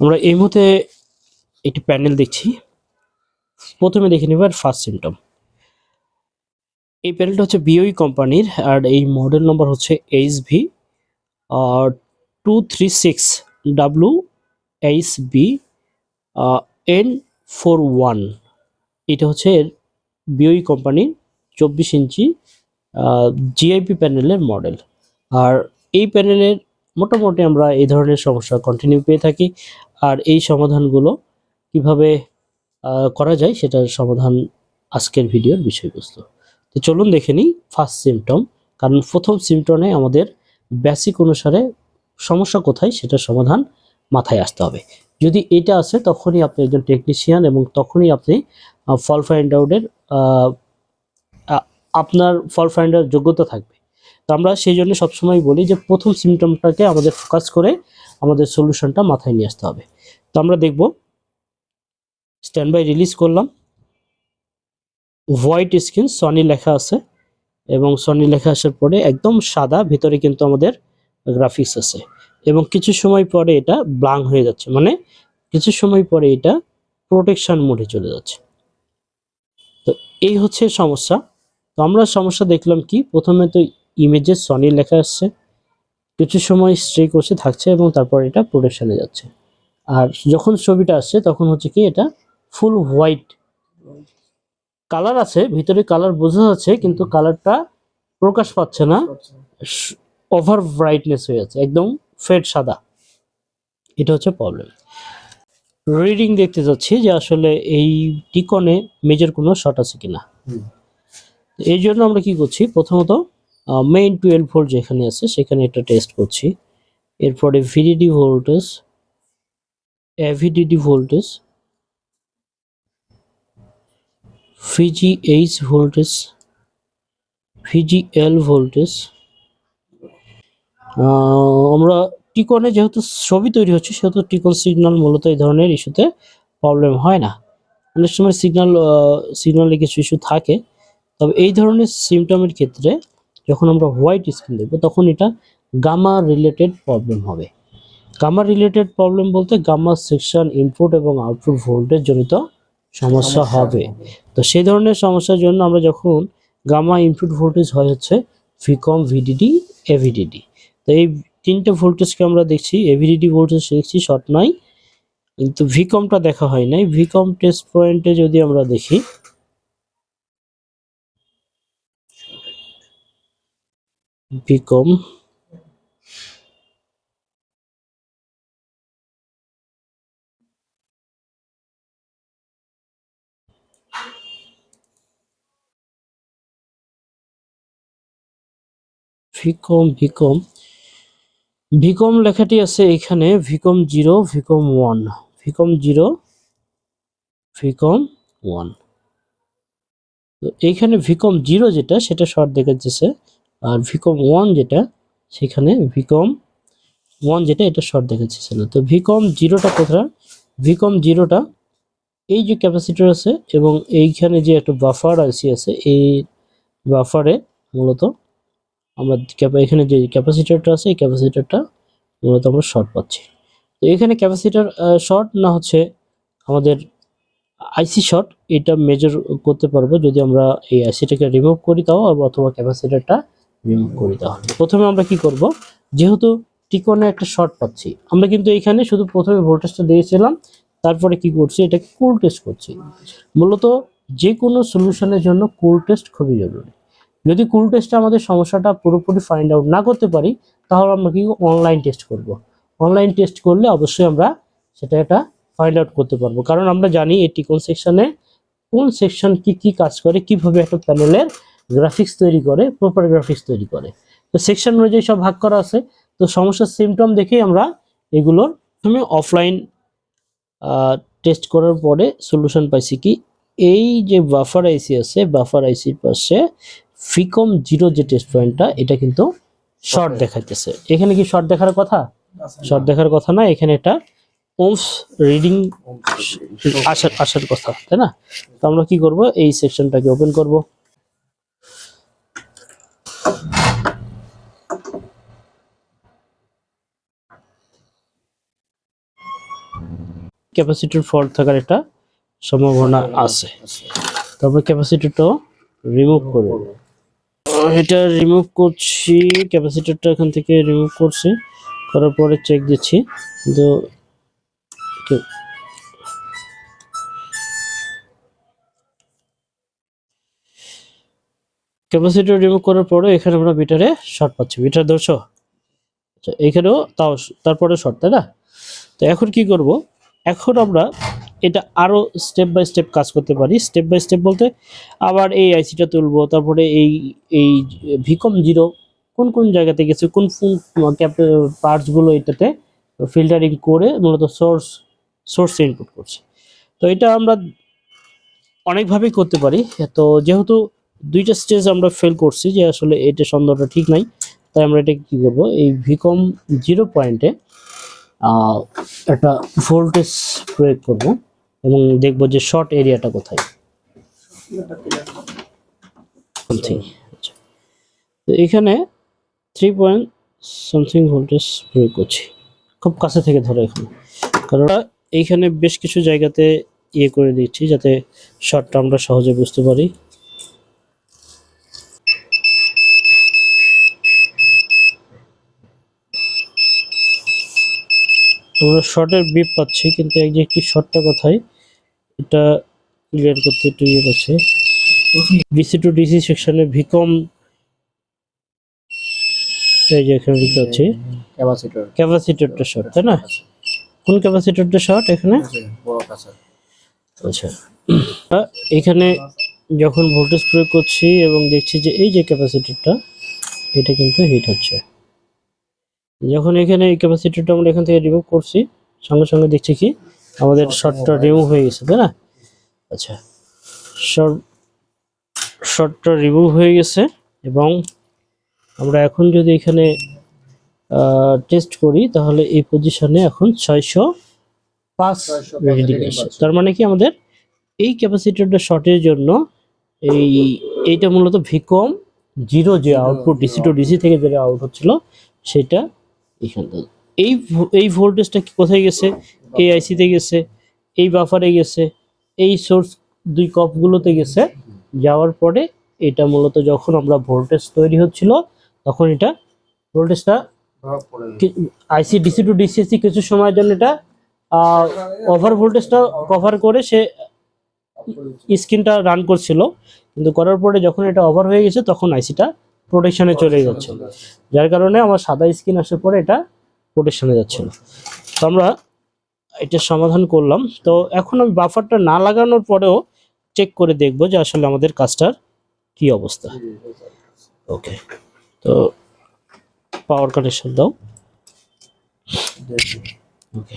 আমরা এই মুহূর্তে একটি প্যানেল দেখছি। প্রথমে দেখে নেব ফার্স্ট সিমটম এই প্যানেলটা হচ্ছে বিওই কোম্পানির আর এই মডেল নম্বর হচ্ছে H V two three six W H B N four one এটা হচ্ছে এর বিওই কোম্পানির চব্বিশ ইঞ্চি জিআইপি প্যানেলের মডেল আর এই প্যানেলের মোটামুটি আমরা এই ধরনের সমস্যা কন্টিনিউ পেয়ে থাকি। আর এই সমাধানগুলো কীভাবে করা যায় সেটার সমাধান আজকের ভিডিওর বিষয়বস্তু। তো চলুন দেখে নিই ফার্স্ট সিমটম কারণ প্রথম সিমটমে আমাদের বেসিক অনুসারে সমস্যা কোথায় সেটার সমাধান মাথায় আসতে হবে। যদি এটা আসে তখনই আপনি একজন টেকনিশিয়ান এবং তখনই আপনি ফল ফাইন্ড আউটের আপনার ফল ফাইন্ডার যোগ্যতা থাকবে। তো আমরা সেই জন্য সবসময় বলি যে প্রথম সিমটমটাকে আমাদের ফোকাস করে আমাদের সলিউশনটা মাথায় নিয়ে আসতে হবে। তো আমরা দেখব। স্ট্যান্ড বাই রিলিজ করলাম। হোয়াইট স্কিন সনি লেখা আছে এবং সনি লেখা আসার পরে একদম সাদা, ভিতরে কিন্তু আমাদের গ্রাফিক্স আছে এবং কিছু সময় পরে এটা ব্লাং হয়ে যাচ্ছে। মানে কিছু সময় পরে এটা প্রোটেকশন মোডে চলে যাচ্ছে। তো এই হচ্ছে সমস্যা। তো আমরা সমস্যা দেখলাম কি? প্রথমে তো ইমেজে সনি লেখা আসছে কিছু সময় স্ট্রে করছে থাকছে এবং তারপর এটা প্রোটেকশনে যাচ্ছে। আর যখন ছবিটা আসছে তখন হচ্ছে কি এটা ফুল হোয়াইট কালার আছে ভিতরে কালার বোঝা যাচ্ছে কিন্তু কালারটা প্রকাশ পাচ্ছে না। ওভার ব্রাইটনেস হয়ে যাচ্ছে একদম ফেড সাদা। এটা হচ্ছে প্রবলেম রিডিং দেখতে যাচ্ছি যে আসলে এই টিকনে মেজর কোনো শট আছে কিনা। এই জন্য আমরা কি করছি? প্রথমত মেইন টুয়েলভ ভোল্ট যেখানে আছে, সেখানে এটা টেস্ট করছি। এরপরে VDD voltage AVDD voltage VGH voltage VGL voltage আমরা টিকনে যেহেতু ছবি তৈরি হচ্ছে, সেহেতু টিকন সিগন্যাল মূলত এই ধরনের ইস্যুতে প্রবলেম হয় না। অনেক সময় সিগন্যাল সিগন্যালে কিছু ইস্যু থাকে। তবে এই ধরনের সিমটমের ক্ষেত্রে যখন আমরা হোয়াইট স্ক্রিন দেখব তখন এটা গামা রিলেটেড প্রবলেম হবে। গামা রিলেটেড প্রবলেম বলতে গামা সেকশন ইনপুট এবং আউটপুট ভোল্টেজ জনিত সমস্যা হবে। তো সেই ধরনের সমস্যার জন্য আমরা যখন গামা ইনপুট ভোল্টেজ হয় হচ্ছে ভিকম ভিডিডি এভিডিডি তো এই তিনটে ভোল্টেজকে আমরা দেখছি এভিডিডি ভোল্টেজ দেখছি শর্ট নাই। কিন্তু ভিকমটা দেখা হয় নাই। ভিকম টেস্ট পয়েন্টে যদি আমরা দেখি ভিকম ভিকম ভিকম ভিকম লেখাটি আছে এখানে VCOM zero VCOM one. VCOM zero VCOM one. তো এইখানে ভিকম জিরো যেটা, সেটা শর্ট দেখাচ্ছে। আর ভিকম ওয়ান যেটা, সেখানে ভিকম ওয়ান যেটা, এটা শর্ট দেখাচ্ছে না তো ভিকম জিরোটা কোথায়? ভিকম জিরোটা এই যে ক্যাপাসিটর আছে এবং এইখানে যে একটা বাফার আইসি আছে, এই বাফারে মূলত আমরা এখানে যে ক্যাপাসিটরটা আছে, এই ক্যাপাসিটরটা মূলত আমরা শর্ট পাচ্ছি। তো এখানে ক্যাপাসিটর শর্ট না হচ্ছে আমাদের আইসি শর্ট এটা মেজর করতে পারব যদি আমরা এই আইসিটাকে রিমুভ করি তাও, অথবা ক্যাপাসিটরটা রিমুভ করি তাহলে। প্রথমে আমরা কি করব? যেহেতু টিকনে একটা শর্ট পাচ্ছি, আমরা কিন্তু এখানে শুধু প্রথমে ভোল্টেজটা দিয়েছিলাম, তারপরে কি করছি? এটাকে কুল টেস্ট করছি। মূলত যে কোনো সলিউশনের জন্য কুল টেস্ট খুবই জরুরি। যদি কুল টেস্টে আমাদের সমস্যাটা পুরোপুরি ফাইন্ড আউট না করতে পারি, তাহলে আমরা কি অনলাইন টেস্ট করব? অনলাইন টেস্ট করলে অবশ্যই আমরা সেটা এটা ফাইন্ড আউট করতে পারব। কারণ আমরা জানি এটি কোন সেকশনে কোন সেকশন কি কি কাজ করে, কীভাবে একটা প্যানেলের গ্রাফিক্স তৈরি করে প্রপার গ্রাফিক্স তৈরি করে। তো সেকশন অনুযায়ী সব ভাগ করা আছে। তো সমস্যার সিমটম দেখেই আমরা এগুলোর প্রথমে অফলাইন টেস্ট করার পরে সলিউশন পাইছি কি এই যে বাফার আইসি আছে বাফার আইসির পাশে ফিকম জিরো যে টেস্ট পয়েন্টটা এটা কিন্তু শর্ট দেখাইতেছে। এখানে কি শর্ট দেখার কথা? শর্ট দেখার কথা না এখানে এটা ওমস রিডিং আসার আসার কথা তাই না? তো আমরা কি করব? এই সেকশনটাকে ওপেন করব। ক্যাপাসিটির ফল্ট থাকার একটা সম্ভাবনা আছে। তারপর ক্যাপাসিটিটাও রিমুভ করব এটা রিমুভ করছি ক্যাপাসিটরটা এখান থেকে রিমুভ করছি, করার পরে চেক দিচ্ছি। কিন্তু ক্যাপাসিটর রিমুভ করার পরে এখানে আমরা মিটারে শর্ট পাচ্ছি। মিটার ধরছো আচ্ছা এখানেও তাও তারপরে শর্ট তাই না? তো এখন কি করব? এখন আমরা এটা আরও স্টেপ বাই স্টেপ কাজ করতে পারি। স্টেপ বাই স্টেপ বলতে আবার এই আইসিটা তুলবো, তারপরে এই এই ভিকম জিরো কোন কোন জায়গাতে গেছে, কোন কোন ক্যাপ পার্টসগুলো এটাতে ফিল্টারিং করে মূলত সোর্স সোর্স ইনপুট করছে। তো এটা আমরা অনেকভাবেই করতে পারি। তো যেহেতু দুইটা স্টেজ আমরা ফেল করছি যে আসলে এটা সন্দেহটা ঠিক নাই। তাই আমরা এটা কি করব? এই ভিকম জিরো পয়েন্টে একটা ভোল্টেজ প্রয়োগ করব এবং দেখব যে শর্ট এরিয়াটা কোথায়। আচ্ছা। তো এখানে থ্রি পয়েন্ট সামথিং ভোল্টেজ প্রয়োগ করছি। খুব কাছে থেকে ধরো এখানে। কারণ এইখানে বেশ কিছু জায়গাতে ইয়ে করে দিচ্ছি যাতে শর্টটা আমরা সহজে বুঝতে পারি। আমরা শর্টের বিপ পাচ্ছি কিন্তু একটি শর্টটা কোথায় এটা ক্লিয়ার করতে একটু ইয়ে আছে। ডিসি টু ডিসি সেকশনে ভিকম এই যে এখানে লিখতে হচ্ছে ক্যাপাসিটর ক্যাপাসিটরটা শর্ট তাই না? কোন ক্যাপাসিটরটা শর্ট এখানে? আচ্ছা। এখানে যখন ভোল্টেজ প্রয়োগ করছি এবং দেখছি যে এই যে ক্যাপাসিটরটা এটা কিন্তু হিট হচ্ছে। যখন এখানে এই ক্যাপাসিটরটা আমরা এখান থেকে রিমুভ করছি সঙ্গে সঙ্গে দেখছি কি আমাদের শর্টটা রিমুভ হয়ে গেছে। তাই না? আচ্ছা শর্ট শর্টটা রিমুভ হয়ে গেছে এবং আমরা এখন যদি এখানে টেস্ট করি তাহলে এই পজিশনে এখন ছয়শো পাঁচ তার মানে কি আমাদের এই ক্যাপাসিটরটা শর্টের জন্য এই এইটা মূলত ভিকম জিরো যে আউটপুট ডিসি টু ডিসি থেকে যেটা আউট হচ্ছিল সেটা এই এই ভোল্টেজটা কি কোথায় গেছে? এই আইসিতে গেছে, এই বাফারে গেছে, এই সোর্স দুই কপগুলোতে গেছে। যাওয়ার পরে এটা মূলত যখন আমরা ভোল্টেজ তৈরি হচ্ছিল, তখন এটা ভোল্টেজটা। আইসি ডিসি টু ডিসিএসি কিছু সময়ের জন্য এটা ওভার ভোল্টেজটা কভার করে সে স্ক্রিনটা রান করছিল। কিন্তু করার পরে যখন এটা ওভার হয়ে গেছে, তখন আইসিটা প্রোটেকশনে চলে যাচ্ছে। যার কারণে আমার সাদা স্ক্রিন আসার পরে এটা প্রোটেকশনে যাচ্ছে না তো আমরা এটা সমাধান করলাম। তো এখন আমি বাফারটা না লাগানোর পরেও চেক করে দেখব যে আসলে আমাদের কাজটার কি অবস্থা। ওকে তো পাওয়ার কানেকশন দাও। ওকে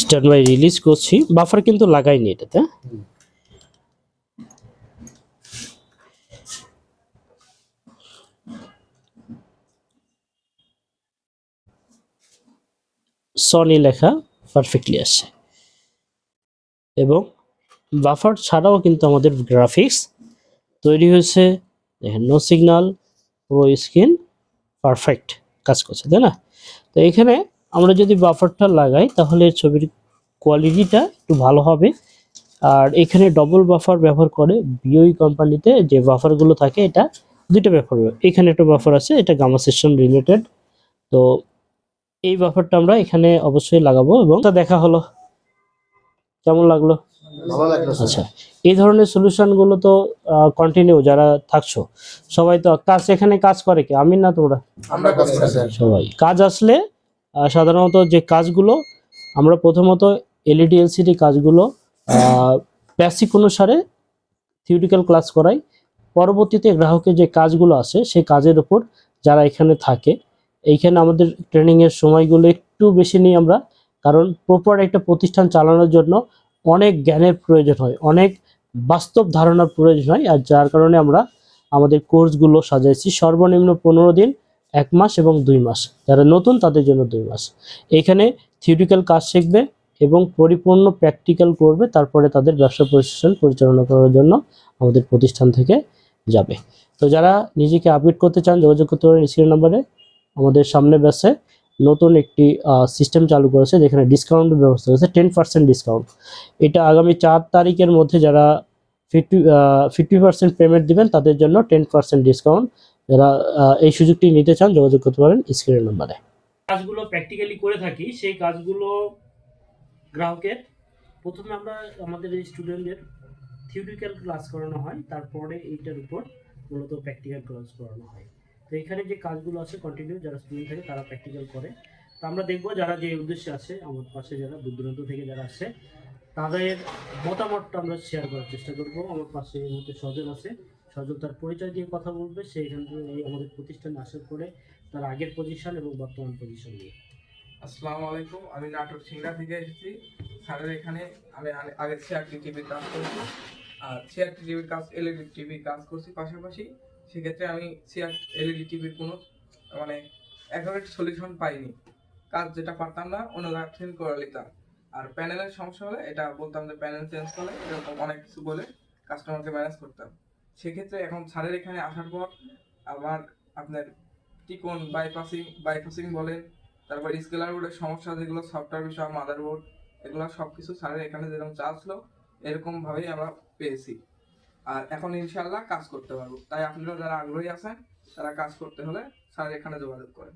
স্ট্যান্ড বাই রিলিজ করছি। বাফার কিন্তু লাগাইনি এটাতে। সনি লেখা পারফেক্টলি আসছে। এবং বাফার ছাড়াও কিন্তু আমাদের গ্রাফিক্স তৈরি হয়েছে। দেখেন no signal pro screen perfect কাজ করছে, তাই না? তো এখানে আমরা যদি বাফারটা লাগাই, তাহলে ছবির কোয়ালিটিটা একটু ভালো হবে। আর এখানে ডবল বাফার ব্যবহার করে বিওই কোম্পানিতে যে বাফারগুলো থাকে, এটা দুইটা বাফার এখানে একটা বাফার আছে, এটা গামা সিস্টেম রিলেটেড তো এই বাফারটা আমরা এখানে অবশ্যই লাগাবো এবং তা দেখা হলো। কেমন লাগল। আচ্ছা এই ধরনের সলিউশনগুলো তো কন্টিনিউ যারা থাকছো সবাই তো কাজ এখানে কাজ করে কি? আমি না তোমরা? কাজ সবাই। কাজ আসলে সাধারণত যে কাজগুলো আমরা প্রথমত এলইডি এলসিডি কাজগুলো বেসিক অনুসারে থিওরিক্যাল ক্লাস করাই। পরবর্তীতে গ্রাহকের যে কাজগুলো আছে সেই কাজের উপর যারা এখানে থাকে এইখানে আমাদের ট্রেনিংয়ের সময়গুলো একটু বেশি নিই আমরা, কারণ প্রপার একটা প্রতিষ্ঠান চালানোর জন্য অনেক জ্ঞানের প্রয়োজন হয়, অনেক বাস্তব ধারণার প্রয়োজন হয়, আর যার কারণে আমরা আমাদের কোর্সগুলো সাজাইছি। সর্বনিম্ন পনেরো দিন, এক মাস এবং দুই মাস। যারা নতুন, তাদের জন্য দুই মাস। এখানে থিওরিক্যাল কাজ শিখবে এবং পরিপূর্ণ প্র্যাকটিক্যাল করবে, তারপরে তাদের ব্যবসা প্রতিষ্ঠান পরিচালনা করার জন্য আমাদের প্রতিষ্ঠান থেকে যাবে। তো যারা নিজেকে আপডেট করতে চান, যোগাযোগ করতে পারেন স্ক্রিন নাম্বারে। আমাদের সামনে ব্যাসে নতুন একটি সিস্টেম চালু করেছে যেখানে ডিসকাউন্টের ব্যবস্থা রয়েছে টেন পার্সেন্ট ডিসকাউন্ট এটা আগামী চার তারিখের মধ্যে যারা ফিফটি ফিফটি পার্সেন্ট পেমেন্ট দিবেন, তাদের জন্য টেন পার্সেন্ট ডিসকাউন্ট যারা এই সুযোগটি নিতে চান, যোগাযোগ করতে পারেন স্ক্রিনের নাম্বারে কাজগুলো প্র্যাকটিক্যালি করে থাকি, সেই কাজগুলো গ্রাহকের। প্রথমে আমরা আমাদের এই স্টুডেন্টদের থিওরিক্যাল ক্লাস করানো হয়, তারপরে এইটার উপর মূলত প্র্যাকটিক্যাল ক্লাস করানো হয়। তো এখানে যে কাজগুলো আছে কন্টিনিউ যারা স্টুডেন্ট থাকে তারা প্র্যাকটিক্যাল করে। তো আমরা দেখব যারা যে উদ্দেশ্যে আছে, আমার পাশে যারা দূর থেকে যারা আসছে তাদের মতামতটা আমরা শেয়ার করার চেষ্টা করব। আমার পাশে এই মুহূর্তে সজল আছে। সজল তার পরিচয় দিয়ে কথা বলবে। সে এখান থেকে আমাদের প্রতিষ্ঠানে আসার পরে তার আগের পজিশন এবং বর্তমান পজিশন নিয়ে। আসসালামু আলাইকুম। আমি নাটোর সিংড়া থেকে এসেছি। স্যারের এখানে আমি আগে- আগে সিআরটি টিভির কাজ করছি। আর সিআরটি টিভির কাজ এলইডি টিভির কাজ করছি পাশাপাশি। সেক্ষেত্রে আমি সিআর এলইডি টিভির কোনো মানে অ্যাকুরেট সলিউশন পাইনি। কাজ যেটা পারতাম না, অন্য চেঞ্জ করে নিতাম। আর প্যানেলের সমস্যা হলে, এটা বলতাম যে প্যানেল চেঞ্জ করে এরকম অনেক কিছু বলে কাস্টমারকে ম্যানেজ করতাম। সেক্ষেত্রে এখন স্যারের এখানে আসার পর, আমার আপনার টিকন বাইপাসিং বাইপাসিং বলেন, তারপর স্কেলার বোর্ডের সমস্যা যেগুলো সফটওয়্যার বিষয় মাদারবোর্ড এগুলো সব কিছু স্যারের এখানে যেরকম চার্জ ছিল এরকম ভাবেই আমরা পেয়েছি। আর এখন ইনশাল্লাহ কাজ করতে পারব। তাই আপনারা যারা আগ্রহী আছেন, তারা কাজ করতে হলে স্যার এখানে যোগাযোগ করেন।